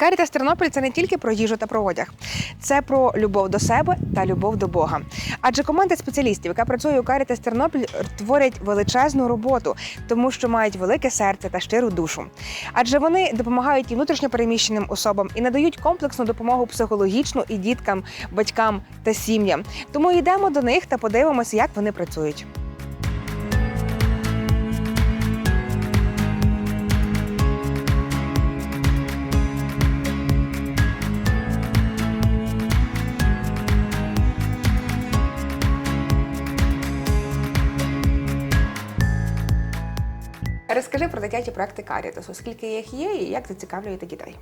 Карітас Тернопіль це не тільки про їжу та про одяг, це про любов до себе та любов до Бога. Адже команда спеціалістів, яка працює у Карітас Тернопіль, творять величезну роботу, тому що мають велике серце та щиру душу. Адже вони допомагають і внутрішньопереміщеним особам і надають комплексну допомогу психологічну і діткам, батькам та сім'ям. Тому йдемо до них та подивимося, як вони працюють. Розкажи про дитячі проекти Карітасу, скільки їх є і як зацікавлюєте дітей.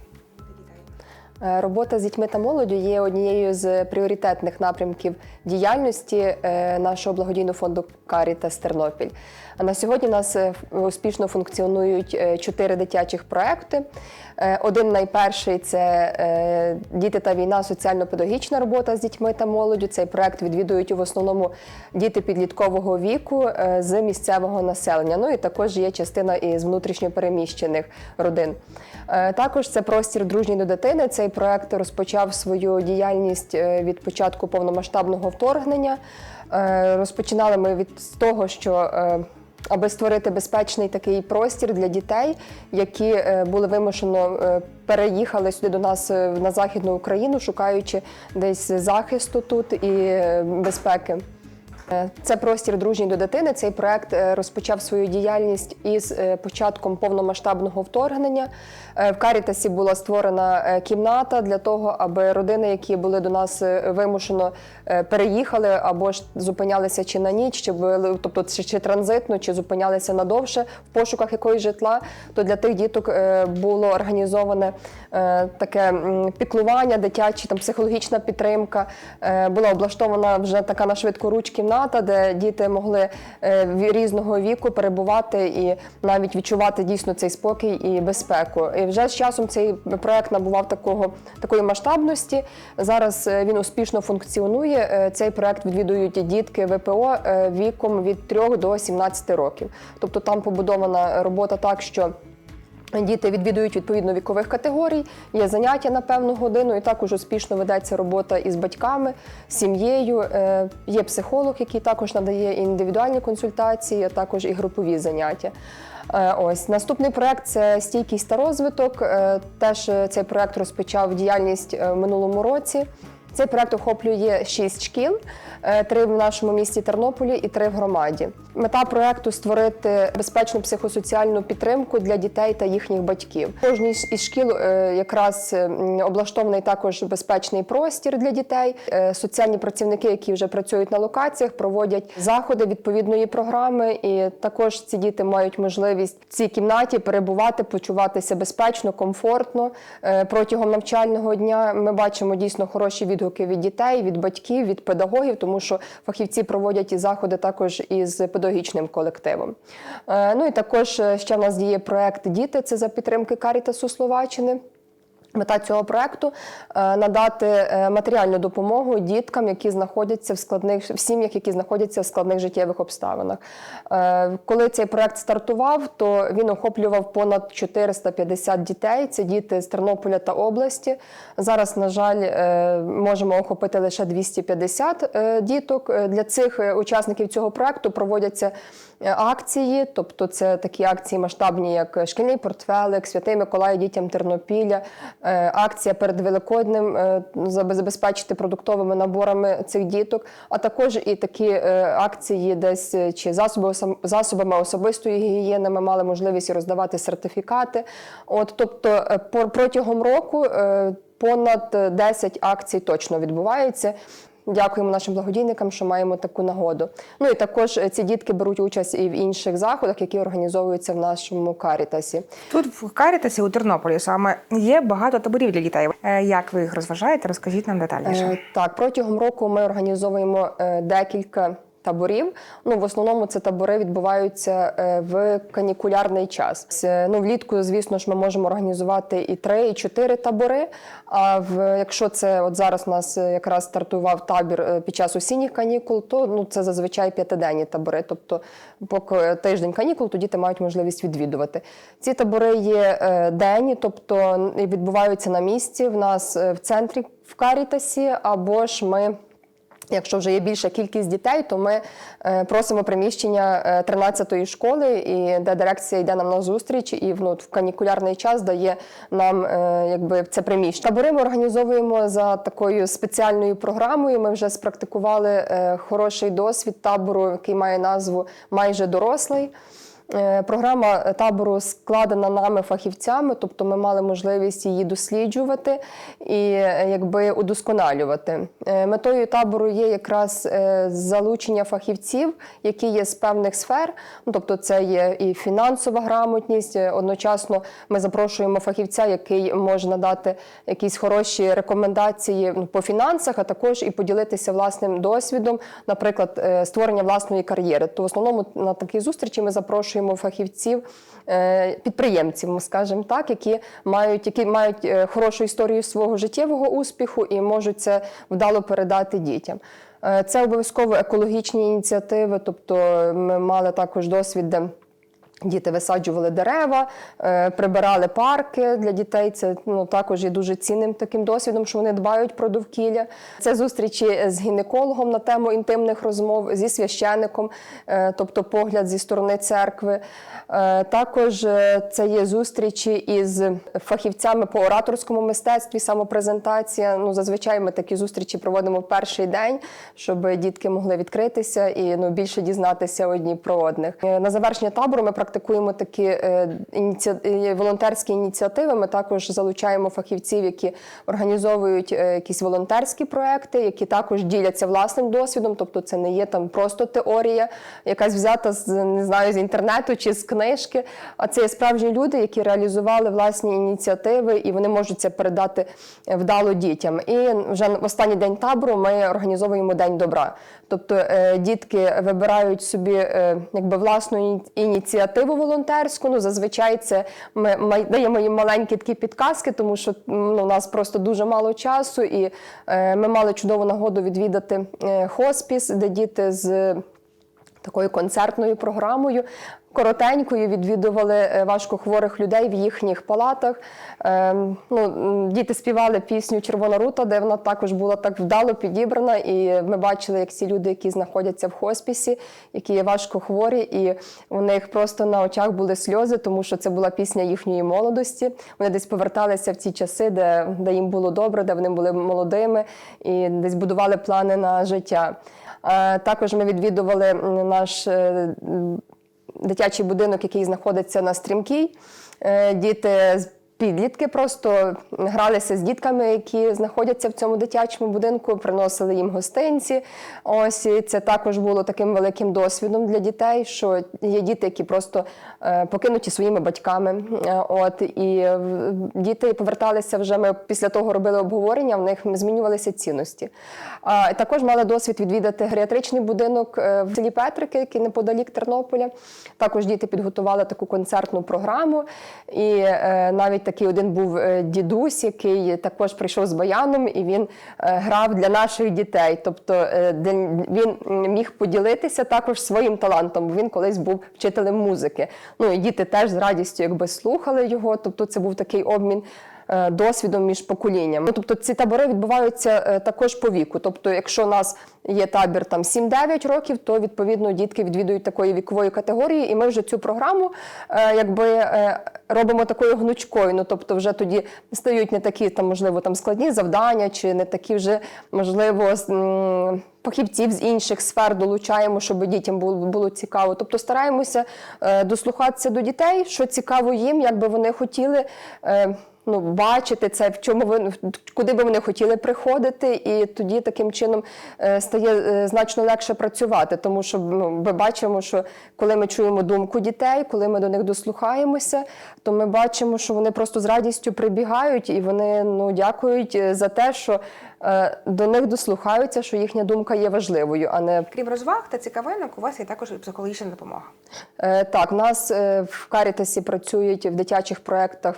Е, Робота з дітьми та молоддю є однією з пріоритетних напрямків діяльності е, нашого благодійного фонду Карітас Тернопіль. А на сьогодні у нас е, успішно функціонують е, чотири дитячих проекти. Е, Один найперший це діти та війна, соціально-педагогічна робота з дітьми та молоддю. Цей проект відвідують в основному діти підліткового віку з місцевого населення. Ну і також є частина із внутрішньопереміщених родин. Також це простір дружній до дитини. Цей проект розпочав свою діяльність від початку повномасштабного вторгнення. Розпочинали ми від того, що аби створити безпечний такий простір для дітей, які е, були вимушено е, переїхали сюди до нас е, на західну Україну, шукаючи десь захисту тут і безпеки. Е, Це простір дружній до дитини. Цей проект е, розпочав свою діяльність із е, початком повномасштабного вторгнення. В Карітасі була створена кімната для того, аби родини, які були до нас вимушено переїхали або ж зупинялися чи на ніч, чи були- тобто чи, чи транзитно, чи зупинялися надовше в пошуках якоїсь житла, то для тих діток було організоване таке піклування, дитячі там психологічна підтримка. Була облаштована вже така на швидкоруч кімната, де діти могли е, різного віку перебувати і навіть відчувати дійсно цей спокій і безпеку. І вже з часом цей проект набував такого такої масштабності. Зараз е, він успішно функціонує. Е, Цей проект відвідують дітки ВПО віком від 3 до 17 років. Тобто там побудована робота так, що Діти відвідують відповідно вікових категорій, є заняття на певну годину, і також успішно ведеться робота із батьками, сім'єю. Е, Є психолог, який також надає індивідуальні консультації, а також і групові заняття. Е, Ось наступний проект це стійкість та розвиток. Е, Теж цей проект розпочав діяльність в минулому році. Цей проект охоплює шість шкіл, е, три в нашому місті Тернополі і три в громаді. Мета проекту створити безпечну психосоціальну підтримку для дітей та їхніх батьків. Кожній із шкіл е, якраз е, облаштований також безпечний простір для дітей. Соціальні працівники, які вже працюють на локаціях, проводять заходи відповідної програми. І також ці діти мають можливість в цій кімнаті перебувати, почуватися безпечно, комфортно протягом навчального дня. Ми бачимо дійсно хороші відгуки від дітей, від батьків, від педагогів, тому що фахівці проводять і заходи також із педагогічним колективом. Е, Ну і також е, ще в нас діє проект Діти це за підтримки Карітасу Словаччини. Мета цього проекту е, надати е, матеріальну допомогу діткам, які знаходяться в складних в сім'ях, які знаходяться в складних життєвих обставинах. Е, Коли цей проект стартував, то він охоплював понад 450 дітей. Це діти з Тернополя та області. Зараз, на жаль, можемо охопити лише 250 е, діток. Для цих учасників цього проекту проводяться акції, тобто це такі акції масштабні, як шкільний портфелик, Святий Миколай дітям Тернопілля, е, акція перед Великоднем е, забезпечити продуктовими наборами цих діток, а також і такі е, акції, десь е, чи засоби засобами особистої гігієни ми мали можливість роздавати сертифікати. От, тобто е, протягом року е, понад е, 10 акцій точно відбувається. Дякуємо нашим благодійникам, що маємо таку нагоду. Ну і також е, ці дітки беруть участь і в інших заходах, які організовуються в нашому карітасі. Тут в Карітасі у Тернополі саме є багато таборів для дітей. Е, Як ви їх розважаєте? Розкажіть нам детальніше. Е, Так, протягом року ми організовуємо декілька таборів. Ну, в основному це табори відбуваються е, в канікулярний час. Ну, влітку, звісно ж, ми можемо організувати і три, і чотири табори. А в якщо це от зараз у нас е, якраз стартував табір е, під час осінніх канікул, то ну це зазвичай п'ятиденні табори. Тобто, поки тиждень канікул, то діти мають можливість відвідувати. Ці табори є е, денні, тобто відбуваються на місці. В нас е, в центрі в Карітасі, або ж ми. Якщо вже є більша кількість дітей, то ми е, просимо приміщення е, 13-ї школи, і де дирекція йде нам на зустріч, і ну, в канікулярний час дає нам е, якби це приміщення. Табори ми організовуємо за такою спеціальною програмою. Ми вже спрактикували е, хороший досвід табору, який має назву майже дорослий. Е, Програма табору складена нами фахівцями, тобто ми мали можливість її досліджувати і е, якби удосконалювати. Е, Метою табору є якраз залучення фахівців, які є з певних сфер. Ну, тобто, це є і фінансова грамотність. Одночасно ми запрошуємо фахівця, який може надати якісь хороші рекомендації ну, по фінансах, а також і поділитися власним досвідом, наприклад, створення власної кар'єри. То в основному на такі зустрічі ми запрошуємо фахівців, е, підприємців, скажімо так, які мають, які мають е, хорошу історію свого життєвого успіху і можуть це вдало передати дітям. Е, Це обов'язково екологічні ініціативи, тобто ми мали також досвід, де Діти висаджували дерева, е, прибирали парки для дітей. Це ну, також є дуже цінним таким досвідом, що вони дбають про довкілля. Це зустрічі з гінекологом на тему інтимних розмов, зі священником, е, тобто погляд зі сторони церкви. Е, Також це є зустрічі із фахівцями по ораторському мистецтві, самопрезентація. Ну, зазвичай ми такі зустрічі проводимо в перший день, щоб дітки могли відкритися і ну, більше дізнатися одні про одних. На завершення табору ми практикуємо такі е, е, волонтерські ініціативи. Ми також залучаємо фахівців, які організовують е, якісь волонтерські проекти, які також діляться власним досвідом. Тобто, це не є там просто теорія, якась взята з не знаю з інтернету чи з книжки. А це є справжні люди, які реалізували власні ініціативи, і вони можуть це передати вдало дітям. І вже в останній день табору ми організовуємо день добра. Тобто дітки вибирають собі якби власну іні- ініціативу волонтерську. Ну зазвичай це ми ми даємо їм маленькі такі підказки, тому що ну, у нас просто дуже мало часу, і е, ми мали чудову нагоду відвідати е, хоспіс, де діти з такою концертною програмою. Коротенькою відвідували е, важкохворих людей в їхніх палатах. Ем, ну, діти співали пісню Червона рута, де вона також була так вдало підібрана. І ми бачили, як ці люди, які знаходяться в хоспісі, які є важкохворі, і у них просто на очах були сльози, тому що це була пісня їхньої молодості. Вони десь поверталися в ці часи, де, де їм було добре, де вони були молодими і десь будували плани на життя. Е, Також ми відвідували наш е, дитячий будинок, який знаходиться на стрімкій. Е, Діти підлітки просто гралися з дітками, які знаходяться в цьому дитячому будинку, приносили їм гостинці. Ось і це також було таким великим досвідом для дітей, що є діти, які просто е, покинуті своїми батьками. Е, От і е, діти поверталися вже. Ми після того робили обговорення. В них змінювалися цінності. А також мали досвід відвідати геріатричний будинок в селі Петрики, який неподалік Тернополя. Також діти підготували таку концертну програму. І навіть такий один був е, дідусь, який також прийшов з баяном, і він е, грав для наших дітей. Тобто е, він міг поділитися також своїм талантом, бо він колись був вчителем музики. Ну і діти теж з радістю якби слухали його. Тобто це був такий обмін. Досвідом між поколіннями. Ну, тобто ці табори відбуваються також по віку. Тобто, якщо нас є табір там 7-9 років, то відповідно дітки відвідують такої вікової категорії, і ми вже цю програму е, якби е, робимо такою гнучкою. Ну тобто, вже тоді стають не такі там, можливо, там складні завдання, чи не такі вже можливо. Фахівців з інших сфер долучаємо, щоб дітям було, було цікаво. Тобто стараємося е, дослухатися до дітей, що цікаво їм, як би вони хотіли. Ну, бачити це, в чому ви куди би вони хотіли приходити, і тоді таким чином е, стає е, значно легше працювати, тому що ну, ми бачимо, що коли ми чуємо думку дітей, коли ми до них дослухаємося, то ми бачимо, що вони просто з радістю прибігають і вони ну, дякують е, за те, що е, до них дослухаються, що їхня думка є важливою, а не Крім розваг та цікавинок, у вас є також і психологічна допомога. Е, Так, в нас е, в Карітасі працюють в дитячих проєктах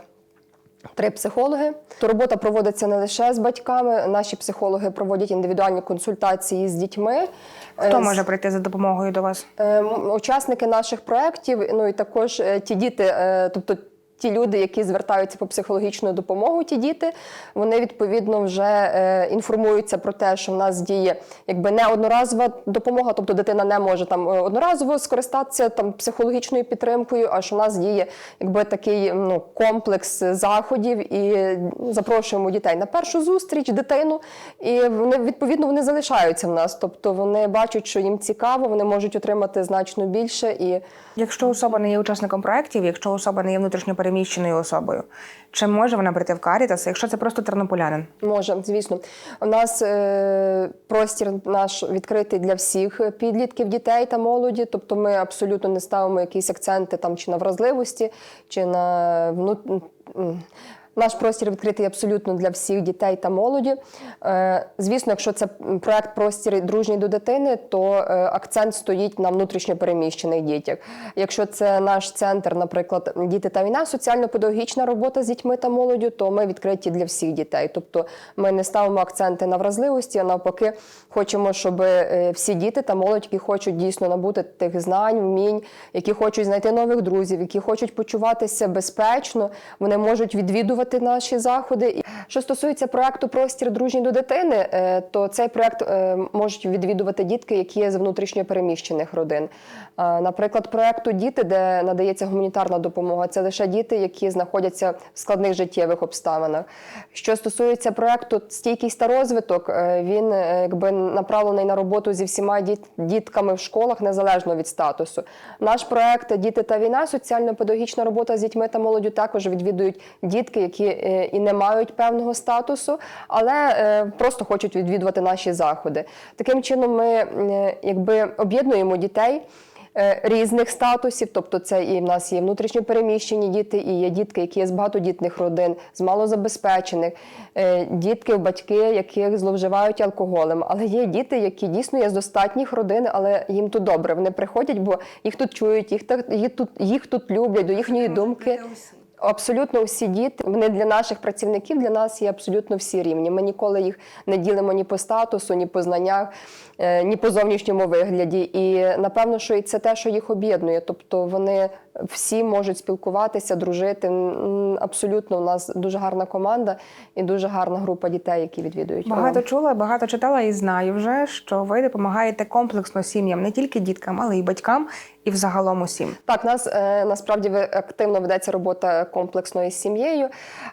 три психологи. То робота проводиться не лише з батьками. Наші психологи проводять індивідуальні консультації з дітьми. Хто Е, може прийти за допомогою до вас? Е, Учасники наших проєктів, ну і також е, ті діти, е, тобто ті люди, які звертаються по психологічну допомогу, ті діти, вони відповідно вже е, інформуються про те, що в нас діє якби не одноразова допомога, тобто дитина не може там е, одноразово скористатися там психологічною підтримкою, а що в нас діє якби такий ну, комплекс заходів і запрошуємо дітей на першу зустріч, дитину, і вони відповідно вони залишаються в нас. Тобто вони бачать, що їм цікаво, вони можуть отримати значно більше і Якщо особа не є учасником проєктів, якщо особа не є внутрішньо переміщеною особою, чи може вона прийти в Карітас, якщо це просто тернополянин? Може, звісно. У нас е, простір наш відкритий для всіх підлітків, дітей та молоді. Тобто ми абсолютно не ставимо якісь акценти там чи на вразливості, чи на вну... Наш простір відкритий абсолютно для всіх дітей та молоді. Е, Звісно, якщо це проект простір дружній до дитини, то е, акцент стоїть на внутрішньопереміщених дітях. Якщо це наш центр, наприклад, діти та війна, соціально-педагогічна робота з дітьми та молоддю, то ми відкриті для всіх дітей. Тобто ми не ставимо акценти на вразливості, а навпаки, хочемо, щоб е, всі діти та молодь, які хочуть дійсно набути тих знань, вмінь, які хочуть знайти нових друзів, які хочуть почуватися безпечно, вони можуть відвідувати наші заходи. Що стосується проекту Простір дружні до дитини, е, то цей проект е, можуть відвідувати дітки, які є з внутрішньо переміщених родин. Е, Наприклад, проекту Діти, де надається гуманітарна допомога, це лише діти, які знаходяться в складних життєвих обставинах. Що стосується проекту Стійкість та розвиток, е, він е, якби направлений на роботу зі всіма дітками в школах незалежно від статусу. Наш проект Діти та війна, соціально-педагогічна робота з дітьми та молоддю також відвідують дітки, які і не мають певного статусу, але просто хочуть відвідувати наші заходи. Таким чином, ми якби об'єднуємо дітей. Е, Різних статусів, тобто це і в нас є внутрішньо переміщені діти, і є дітки, які є з багатодітних родин, з малозабезпечених, е, дітки, батьки, яких зловживають алкоголем. Але є діти, які дійсно є з достатніх родин, але їм тут добре. Вони приходять, бо їх тут чують, їх, так- їх тут їх тут люблять, до їхньої думки. Абсолютно всі діти, вони для наших працівників, для нас є абсолютно всі рівні. Ми ніколи їх не ділимо ні по статусу, ні по знаннях, ні по зовнішньому вигляді. І напевно, що і це те, що їх об'єднує. Тобто вони всі можуть спілкуватися, дружити. Абсолютно, у нас дуже гарна команда і дуже гарна група дітей, які відвідують. Багато чула, багато читала і знаю вже, що ви допомагаєте комплексно сім'ям, не тільки діткам, але й батькам, і взагалом усім. Так, нас е, насправді активно ведеться робота комплексно із сім'єю.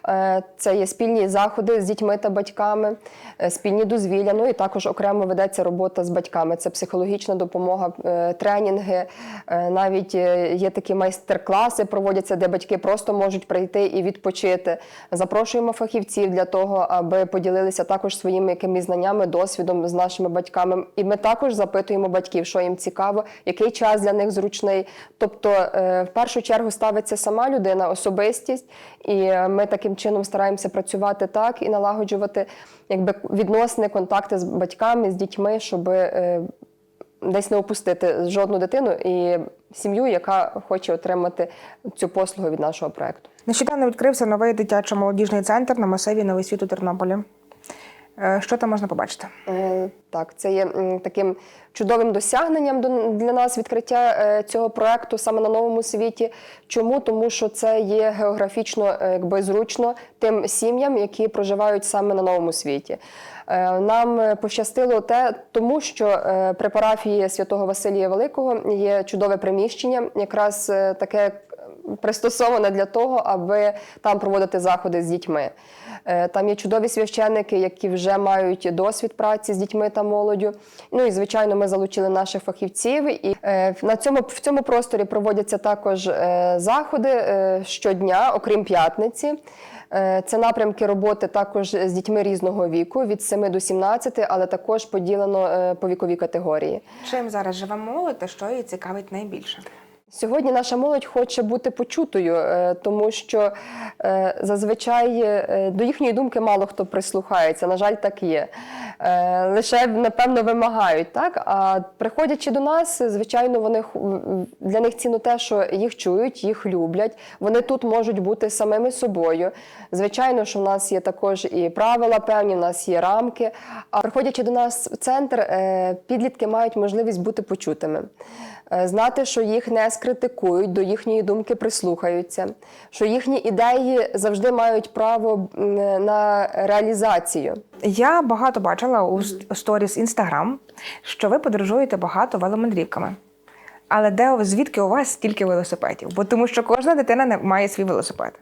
Е, це є спільні заходи з дітьми та батьками, е, спільні дозвілля. Ну і також окремо ведеться робота з батьками. Це психологічна допомога, е, тренінги. Е, навіть е, є такі майстер-класи, проводяться, де батьки просто можуть прийти і відпочити. Запрошуємо фахівців для того, аби поділилися також своїми якимись знаннями, досвідом з нашими батьками. І ми також запитуємо батьків, що їм цікаво, який час для них зручний. Тобто, в першу чергу ставиться сама людина, особистість, і ми таким чином стараємося працювати так і налагоджувати якби відносини, контакти з батьками, з дітьми, щоб е, десь не опустити жодну дитину і сім'ю, яка хоче отримати цю послугу від нашого проекту. Нещодавно відкрився новий дитячо-молодіжний центр на масиві Новий світ у Тернополі. Е, Що там можна побачити? Е, Так, це є таким чудовим досягненням до- для нас відкриття е, цього проекту саме на новому світі. Чому? Тому що це є географічно якби зручно тим сім'ям, які проживають саме на новому світі. Нам пощастило те, тому що при парафії святого Василія Великого є чудове приміщення, якраз таке пристосоване для того, аби там проводити заходи з дітьми. Е, Там є чудові священники, які вже мають досвід праці з дітьми та молоддю. Ну і звичайно, ми залучили наших фахівців. І е, на цьому в цьому просторі проводяться також е, заходи щодня, окрім п'ятниці. Це напрямки роботи також з дітьми різного віку, від 7 до 17, але також поділено по віковій категорії. Чим зараз живе молодь та що її цікавить найбільше? Сьогодні наша молодь хоче бути почутою, е, тому що е, зазвичай е, до їхньої думки мало хто прислухається. На жаль, так є. Лише напевно вимагають, так а приходячи до нас, звичайно, вони для них цінно те, що їх чують, їх люблять. Вони тут можуть бути самими собою. Звичайно, що в нас є також і правила певні, в нас є рамки. А приходячи до нас в центр, підлітки мають можливість бути почутими. Знати, що їх не скритикують, до їхньої думки прислухаються, що їхні ідеї завжди мають право на реалізацію. Я багато бачила у ст- сторіс Інстаграм, що ви подорожуєте багато веломандрівками. Але де звідки у вас стільки велосипедів? Бо тому що кожна дитина не має свій велосипед.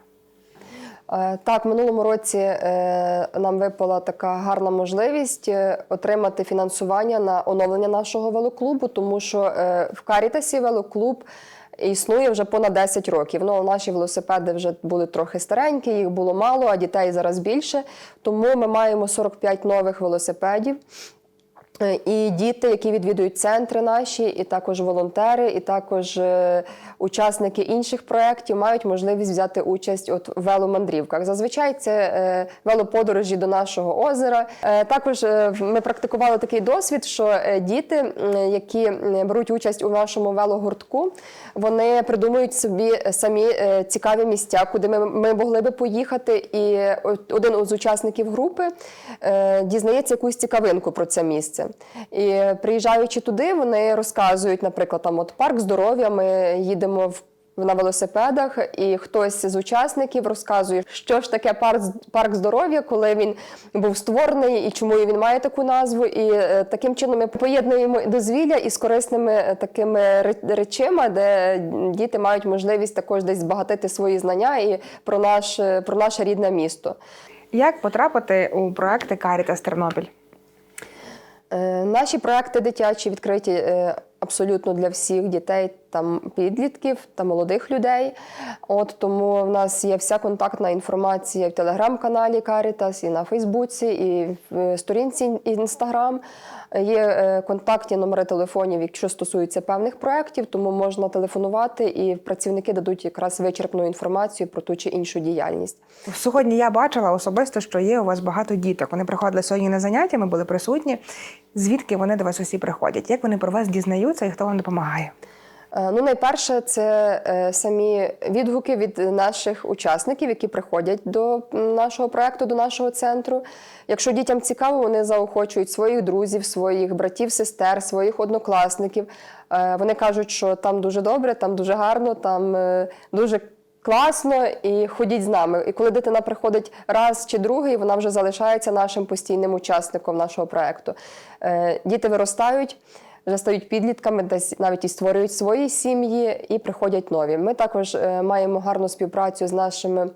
Е, Так, минулому році е, нам випала така гарна можливість е, отримати фінансування на оновлення нашого велоклубу, тому що в Карітасі велоклуб існує вже понад 10 років. Ну, наші велосипеди вже були трохи старенькі, їх було мало, а дітей зараз більше. Тому ми маємо 45 нових велосипедів. Е, І діти, які відвідують центри наші, і також волонтери, і також е, учасники інших проєктів мають можливість взяти участь от в веломандрівках. Зазвичай це е, велоподорожі до нашого озера. Також ми практикували такий досвід, що діти, які беруть участь у нашому велогуртку, вони придумують собі самі цікаві місця, куди ми, ми могли би поїхати. І один із учасників групи дізнається якусь цікавинку про це місце. І приїжджаючи туди, вони розказують, наприклад, там от парк здоров'я. Ми їдемо в. На велосипедах, і хтось з учасників розказує, що ж таке парк, парк здоров'я, коли він був створений і чому він має таку назву. І е, таким чином ми поєднуємо дозвілля із корисними е, такими речима, де діти мають можливість також десь збагатити свої знання і про наш е, про наше рідне місто. Як потрапити у проекти Caritas Тернопіль? Е, Наші проекти дитячі відкриті е, абсолютно для всіх дітей, там підлітків та молодих людей. От тому в нас є вся контактна інформація в телеграм-каналі Caritas, і на Фейсбуці, і в е, сторінці Інстаграм. Є е, контактні номери телефонів, якщо стосуються певних проєктів, тому можна телефонувати, і працівники дадуть якраз вичерпну інформацію про ту чи іншу діяльність. Сьогодні я бачила особисто, що є у вас багато діток. Вони приходили сьогодні на заняття, ми були присутні. Звідки вони до вас усі приходять? Як вони про вас дізнаються і хто вам допомагає? Е, Ну, найперше, це е, самі відгуки від наших учасників, які приходять до нашого проекту, до нашого центру. Якщо дітям цікаво, вони заохочують своїх друзів, своїх братів, сестер, своїх однокласників. Е, Вони кажуть, що там дуже добре, там дуже гарно, там дуже класно і ходіть з нами. І коли дитина приходить раз чи другий, вона вже залишається нашим постійним учасником нашого проекту. Діти виростають вже стають підлітками, десь навіть і створюють свої сім'ї і приходять нові. Ми також е, маємо гарну співпрацю з нашими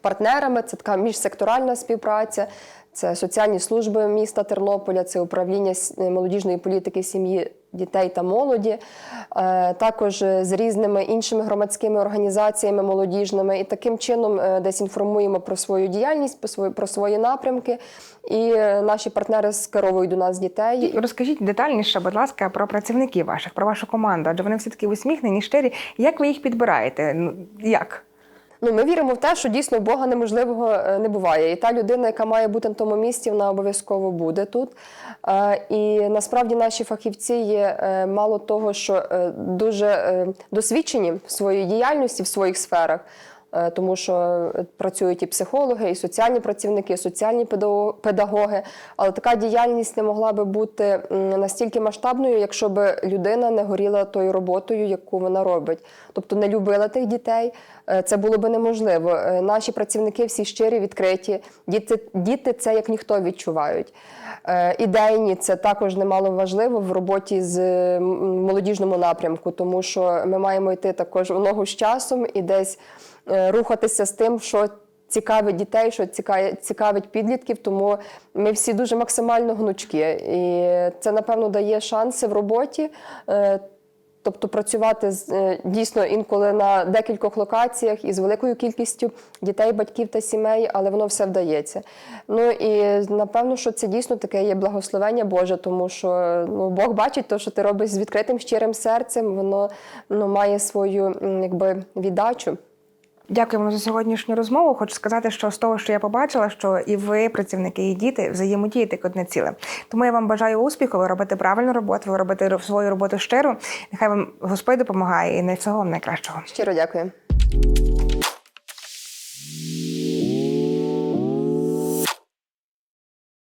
партнерами. Це така міжсекторальна співпраця. Це соціальні служби міста Тернополя, це управління молодіжної політики сім'ї, дітей та молоді, е, також е, з різними іншими громадськими організаціями молодіжними. І таким чином е, десь інформуємо про свою діяльність, про свої, напрямки. І е, наші партнери скеровують до нас дітей. Розкажіть детальніше, будь ласка, про працівників ваших, про вашу команду, адже вони всі такі усміхнені, щирі. Як ви їх підбираєте? Ну як? Ну, ми віримо в те, що дійсно Бога неможливого е, не буває. І та людина, яка має бути на тому місці, вона обов'язково буде тут. Е, І насправді наші фахівці є е, мало того, що дуже досвідчені в своїй діяльності, в своїх сферах. Е, Тому що працюють і психологи, і соціальні працівники, і соціальні педагоги. Але така діяльність не могла би бути настільки масштабною, якщо б людина не горіла тою роботою, яку вона робить. Тобто не любила тих дітей, е, це було би неможливо. Е, Наші працівники всі щирі, відкриті. Діти, діти це як ніхто відчувають. Ідейні це також немало важливо в роботі з молодіжному напрямку, тому що ми маємо йти також в ногу з часом і десь рухатися з тим, що цікавить дітей, що цікавить підлітків, тому ми всі дуже максимально гнучкі. І це, напевно, дає шанси в роботі. е, Тобто працювати з е, дійсно інколи на декількох локаціях із великою кількістю дітей, батьків та сімей, але воно все вдається. Ну і напевно, що це дійсно таке є благословення Боже, тому що ну, Бог бачить те, що ти робиш з відкритим щирим серцем, воно ну, має свою якби віддачу. Дякуємо за сьогоднішню розмову. Хочу сказати, що з того, що я побачила, що і ви, працівники, і діти взаємодієте як одне ціле. Тому я вам бажаю успіху. Ви робите правильну роботу, ви робите свою роботу щиро. Нехай вам Господь допомагає і не всього вам найкращого. Щиро дякую.